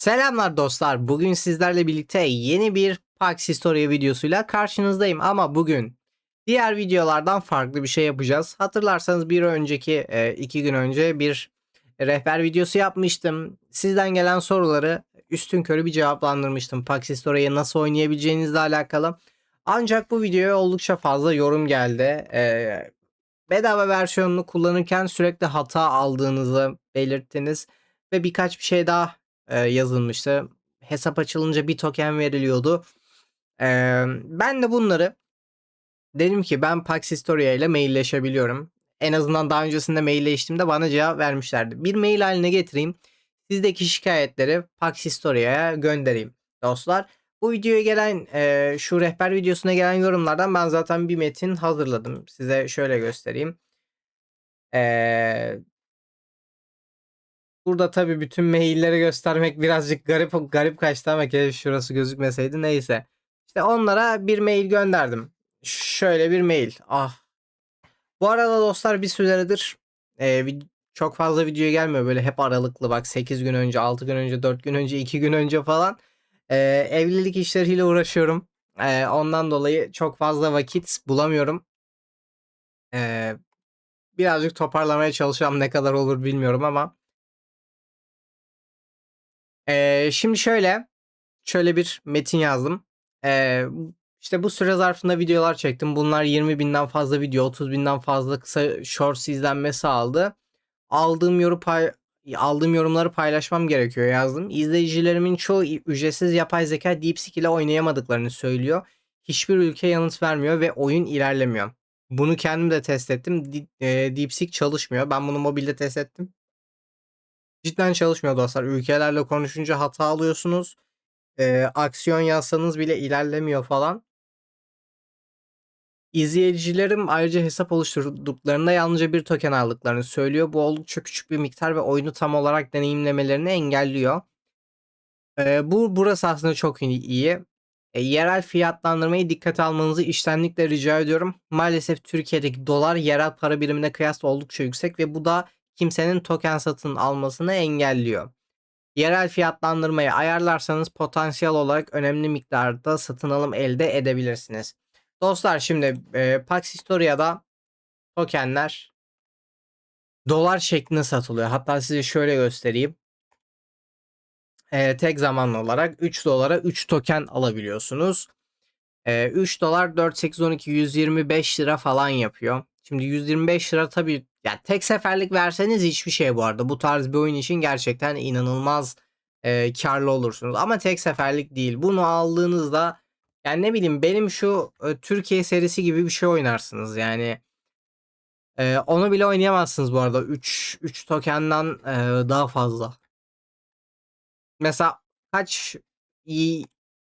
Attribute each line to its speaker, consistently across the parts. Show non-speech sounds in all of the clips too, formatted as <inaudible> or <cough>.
Speaker 1: Selamlar dostlar. Bugün sizlerle birlikte yeni bir Pax Historia videosuyla karşınızdayım. Ama bugün diğer videolardan farklı bir şey yapacağız. Hatırlarsanız bir önceki e, iki gün önce bir rehber videosu yapmıştım. Sizden gelen soruları üstün körü bir cevaplandırmıştım. Pax Historia'yı nasıl oynayabileceğinizle alakalı. Ancak bu videoya oldukça fazla yorum geldi. E, bedava versiyonunu kullanırken sürekli hata aldığınızı belirttiniz. Ve birkaç bir şey daha e, yazılmıştı. Hesap açılınca bir token veriliyordu. E, ben de bunları dedim ki ben Pax Historia ile mailleşebiliyorum. En azından daha öncesinde mailleştiğimde bana cevap vermişlerdi. Bir mail haline getireyim. Sizdeki şikayetleri Pax Historia'ya göndereyim dostlar. Bu videoya gelen e, şu rehber videosuna gelen yorumlardan ben zaten bir metin hazırladım. Size şöyle göstereyim. Eee Burada tabii bütün mailleri göstermek birazcık garip garip kaçtı ama keşke şurası gözükmeseydi neyse. İşte onlara bir mail gönderdim. Şöyle bir mail. Ah. Bu arada dostlar bir süredir e, çok fazla video gelmiyor böyle hep aralıklı bak 8 gün önce 6 gün önce 4 gün önce 2 gün önce falan E, evlilik işleriyle uğraşıyorum. E, ondan dolayı çok fazla vakit bulamıyorum. E, birazcık toparlamaya çalışacağım ne kadar olur bilmiyorum ama Eee, şimdi şöyle, şöyle bir metin yazdım. Eee, işte bu süre zarfında videolar çektim. Bunlar 20.000'den fazla video, 30.000'den fazla kısa shorts izlenmesi aldı. Aldığım yorum pay aldığım yorumları paylaşmam gerekiyor yazdım. İzleyicilerimin çoğu ücretsiz yapay zeka DeepSeek ile oynayamadıklarını söylüyor. Hiçbir ülke yanıt vermiyor ve oyun ilerlemiyor. Bunu kendim de test ettim. DeepSeek çalışmıyor. Ben bunu mobilde test ettim. Cidden çalışmıyor dostlar. Ülkelerle konuşunca hata alıyorsunuz. Eee, aksiyon yazsanız bile ilerlemiyor falan. İzleyicilerim ayrıca hesap oluşturduklarında yalnızca bir token aldıklarını söylüyor. Bu oldukça küçük bir miktar ve oyunu tam olarak deneyimlemelerini engelliyor. Eee, bu burası aslında çok iyi. E, yerel fiyatlandırmayı dikkate almanızı içtenlikle rica ediyorum. Maalesef Türkiye'deki dolar yerel para birimine kıyasla oldukça yüksek ve bu da kimsenin token satın almasını engelliyor. Yerel fiyatlandırmayı ayarlarsanız potansiyel olarak önemli miktarda satın alım elde edebilirsiniz. Dostlar şimdi e, Pax Historia'da tokenler dolar şeklinde satılıyor. Hatta size şöyle göstereyim. E, tek zamanlı olarak 3 dolara 3 token alabiliyorsunuz. E, 3 dolar 4, 8, 12, 125 lira falan yapıyor. Şimdi 125 lira tabii ya tek seferlik verseniz hiçbir şey bu arada. Bu tarz bir oyun için gerçekten inanılmaz e, karlı olursunuz. Ama tek seferlik değil. Bunu aldığınızda yani ne bileyim benim şu e, Türkiye serisi gibi bir şey oynarsınız. Yani e, onu bile oynayamazsınız bu arada. 3 3 tokenden e, daha fazla. Mesela kaç iyi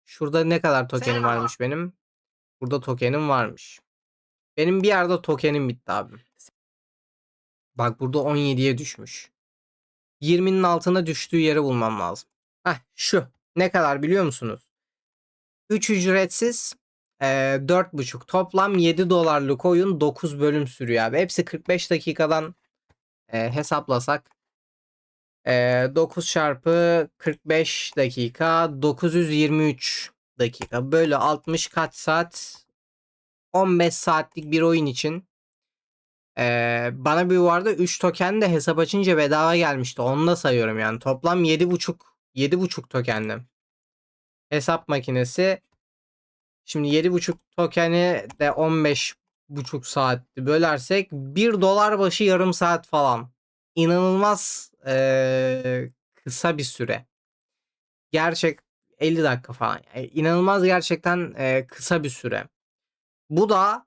Speaker 1: şurada ne kadar tokenim varmış benim? Burada tokenim varmış. Benim bir yerde tokenim bitti abi. Bak burada 17'ye düşmüş. 20'nin altına düştüğü yeri bulmam lazım. Heh şu. Ne kadar biliyor musunuz? 3 ücretsiz e, 4.5 toplam 7 dolarlık oyun 9 bölüm sürüyor abi. Hepsi 45 dakikadan e, hesaplasak e, 9 çarpı 45 dakika 923 dakika. Böyle 60 kaç saat 15 saatlik bir oyun için ee, bana bir vardı 3 token de hesap açınca bedava gelmişti. Onu da sayıyorum yani. Toplam 7.5 7.5 tokenli. Hesap makinesi. Şimdi 7.5 tokeni de 15.5 saatti bölersek 1 dolar başı yarım saat falan. İnanılmaz ee, kısa bir süre. Gerçek 50 dakika falan. Yani inanılmaz gerçekten ee, kısa bir süre. Bu da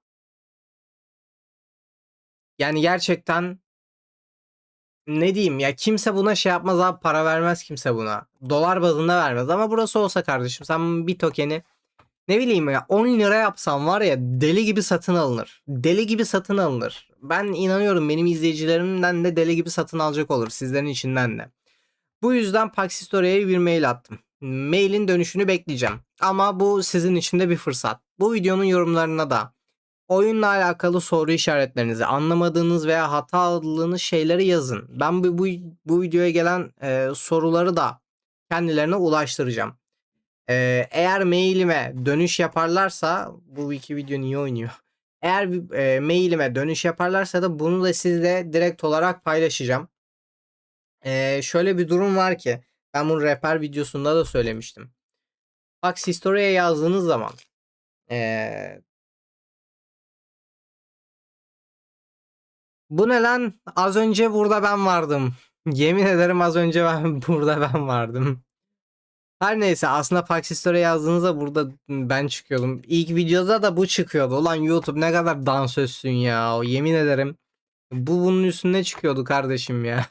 Speaker 1: yani gerçekten ne diyeyim ya kimse buna şey yapmaz abi para vermez kimse buna. Dolar bazında vermez ama burası olsa kardeşim sen bir tokeni ne bileyim ya 10 lira yapsam var ya deli gibi satın alınır. Deli gibi satın alınır. Ben inanıyorum benim izleyicilerimden de deli gibi satın alacak olur sizlerin içinden de. Bu yüzden Pax Historia'ya bir mail attım. Mailin dönüşünü bekleyeceğim. Ama bu sizin için de bir fırsat. Bu videonun yorumlarına da oyunla alakalı soru işaretlerinizi, anlamadığınız veya hata şeyleri yazın. Ben bu, bu, bu videoya gelen e, soruları da kendilerine ulaştıracağım. Ee, eğer mailime dönüş yaparlarsa bu iki video niye oynuyor? <laughs> Eğer e, mailime dönüş yaparlarsa da bunu da sizle direkt olarak paylaşacağım. Ee, şöyle bir durum var ki ben bunu rehber videosunda da söylemiştim. Bak Story'e yazdığınız zaman ee, bu ne lan? Az önce burada ben vardım. Yemin ederim az önce ben <laughs> burada ben vardım. Her neyse aslında Paxi Story yazdığınızda burada ben çıkıyordum. İlk videoda da bu çıkıyordu. Ulan YouTube ne kadar dansözsün ya. Yemin ederim. Bu bunun üstünde çıkıyordu kardeşim ya.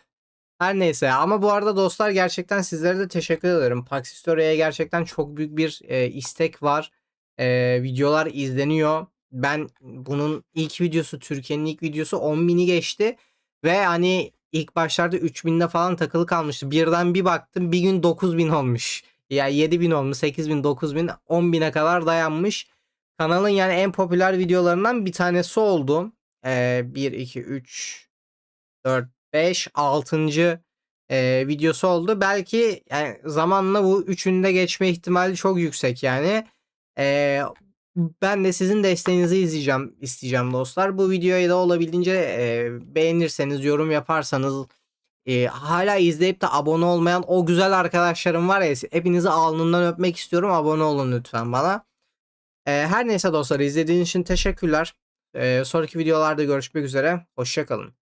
Speaker 1: Her neyse ama bu arada dostlar gerçekten sizlere de teşekkür ederim. Paxi Story'e gerçekten çok büyük bir e, istek var. E, videolar izleniyor. Ben bunun ilk videosu Türkiye'nin ilk videosu 10.000'i geçti. Ve hani ilk başlarda 3000'de falan takılı kalmıştı. Birden bir baktım bir gün 9000 olmuş. Ya 7000 olmuş, 8000, 9000, 10000'e kadar dayanmış. Kanalın yani en popüler videolarından bir tanesi oldu. Ee, 1, 2, 3, 4, 5, 6. E, videosu oldu. Belki yani zamanla bu üçünde geçme ihtimali çok yüksek yani. E, ben de sizin desteğinizi izleyeceğim, isteyeceğim dostlar. Bu videoyu da olabildiğince e, beğenirseniz, yorum yaparsanız, e, hala izleyip de abone olmayan o güzel arkadaşlarım var ya hepinizi alnından öpmek istiyorum. Abone olun lütfen bana. E, her neyse dostlar izlediğiniz için teşekkürler. E, sonraki videolarda görüşmek üzere. Hoşçakalın.